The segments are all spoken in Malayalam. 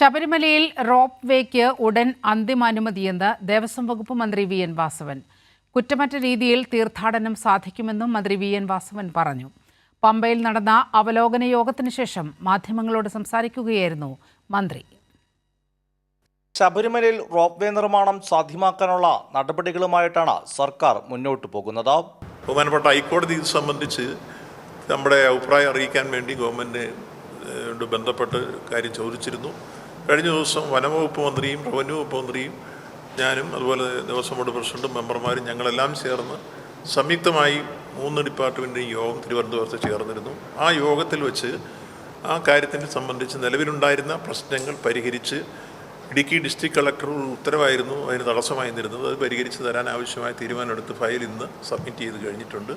ശബരിമലയിൽ റോപ്പ് വേക്ക് ഉടൻ അന്തിമ അനുമതിയെന്ന് ദേവസ്വം വകുപ്പ് മന്ത്രി വി എൻ വാസവൻ. കുറ്റമറ്റ രീതിയിൽ തീർത്ഥാടനം സാധിക്കുമെന്നും മന്ത്രി വി എൻ വാസവൻ പറഞ്ഞു. പമ്പയിൽ നടന്ന അവലോകന യോഗത്തിന് ശേഷം മാധ്യമങ്ങളോട് സംസാരിക്കുകയായിരുന്നു മന്ത്രി. ശബരിമലയിൽ റോപ്പ് വേ നിർമ്മാണം സാധ്യമാക്കാനുള്ള നടപടികളുമായിട്ടാണ് സർക്കാർ മുന്നോട്ട് പോകുന്നത്. ബഹുമാനപ്പെട്ട ഹൈക്കോടതി ഇത് സംബന്ധിച്ച് നമ്മുടെ അഭിപ്രായം അറിയിക്കാൻ വേണ്ടി ഗവൺമെന്റ് ബന്ധപ്പെട്ട് കാര്യം ചോദിച്ചിരുന്നു. കഴിഞ്ഞ ദിവസം വനംവകുപ്പ് മന്ത്രിയും റവന്യൂ വകുപ്പ് മന്ത്രിയും ഞാനും അതുപോലെ ദേവസ്വം ബോർഡ് പ്രസിഡന്റും മെമ്പർമാരും ഞങ്ങളെല്ലാം ചേർന്ന് സംയുക്തമായി മൂന്ന് ഡിപ്പാർട്ട്മെന്റിന്റെയും യോഗം തിരുവനന്തപുരത്ത് ചേർന്നിരുന്നു. ആ യോഗത്തിൽ വെച്ച് ആ കാര്യത്തിന് സംബന്ധിച്ച് നിലവിലുണ്ടായിരുന്ന പ്രശ്നങ്ങൾ പരിഹരിച്ച് ഇടുക്കി ഡിസ്ട്രിക്ട് കളക്ടർ ഉത്തരവായിരുന്നു അതിന് തടസ്സമായി നിന്നിരുന്നത്. അത് പരിഹരിച്ച് തരാൻ ആവശ്യമായ തീരുമാനമെടുത്ത് ഫയൽ ഇന്ന് സബ്മിറ്റ് ചെയ്ത് കഴിഞ്ഞിട്ടുണ്ട്.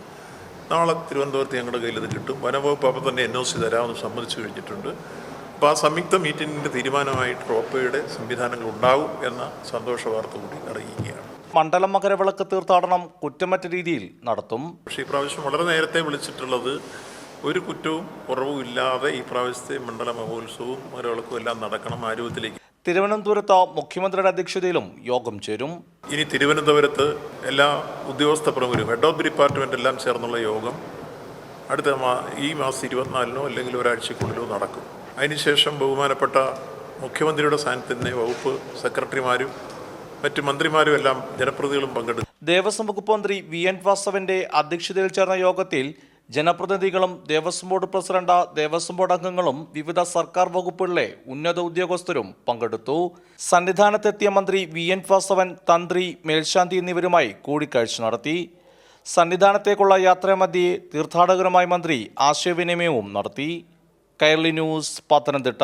നാളെ തിരുവനന്തപുരത്ത് ഞങ്ങളുടെ കയ്യിൽ ഇത് കിട്ടും. വനംവകുപ്പ് അപ്പം തന്നെ എൻ ഒ സി തരാമെന്ന് സമ്മതിച്ചു കഴിഞ്ഞിട്ടുണ്ട്. അപ്പോൾ ആ സംയുക്ത മീറ്റിങ്ങിന്റെ തീരുമാനമായിട്ട് റോപ്പയുടെ സംവിധാനങ്ങൾ ഉണ്ടാവും എന്ന സന്തോഷ വാർത്ത കൂടി അറിയിക്കുകയാണ്. മണ്ഡലം മകരവിളക്ക് തീർത്ഥാടനം കുറ്റമറ്റ രീതിയിൽ നടത്തും. പക്ഷേ ഈ പ്രാവശ്യം വളരെ നേരത്തെ വിളിച്ചിട്ടുള്ളത് ഒരു കുറ്റവും കുറവും ഇല്ലാതെ ഈ പ്രാവശ്യത്തെ മണ്ഡല മഹോത്സവവും മകരവിളക്കും എല്ലാം നടക്കണം ആരോഗ്യത്തിലേക്ക് തിരുവനന്തപുരത്ത് മുഖ്യമന്ത്രിയുടെ അധ്യക്ഷതയിലും യോഗം ചേരും. ഇനി തിരുവനന്തപുരത്ത് എല്ലാ ഉദ്യോഗസ്ഥ പ്രമുഖരും ഹെഡ് ഓഫ് ഡിപ്പാർട്ട്മെന്റ് എല്ലാം ചേർന്നുള്ള യോഗം അടുത്ത ഈ മാസം ഇരുപത്തിനാലിനോ അല്ലെങ്കിൽ ഒരാഴ്ചക്കുള്ളിലോ നടക്കും. അതിനുശേഷം ബഹുമാനപ്പെട്ട മുഖ്യമന്ത്രിയുടെ തന്നെ വകുപ്പ് സെക്രട്ടറിമാരും മറ്റ് മന്ത്രിമാരും എല്ലാം ജനപ്രതിനിധികളും പങ്കെടുത്തു. ദേവസ്വം വകുപ്പ് മന്ത്രി വി എൻ വാസവന്റെ അധ്യക്ഷതയിൽ ചേർന്ന യോഗത്തിൽ ജനപ്രതിനിധികളും Devaswom board president Devaswom board അംഗങ്ങളും വിവിധ സർക്കാർ വകുപ്പുകളിലെ ഉന്നത ഉദ്യോഗസ്ഥരും പങ്കെടുത്തു. സന്നിധാനത്തെത്തിയ മന്ത്രി വി എൻ വാസവൻ തന്ത്രി മേൽശാന്തി എന്നിവരുമായി കൂടിക്കാഴ്ച നടത്തി. സന്നിധാനത്തേക്കുള്ള യാത്രാമധ്യേ തീർത്ഥാടകരുമായി മന്ത്രി ആശയവിനിമയവും നടത്തി. കൈർലി ന്യൂസ് പത്തനംതിട്ട.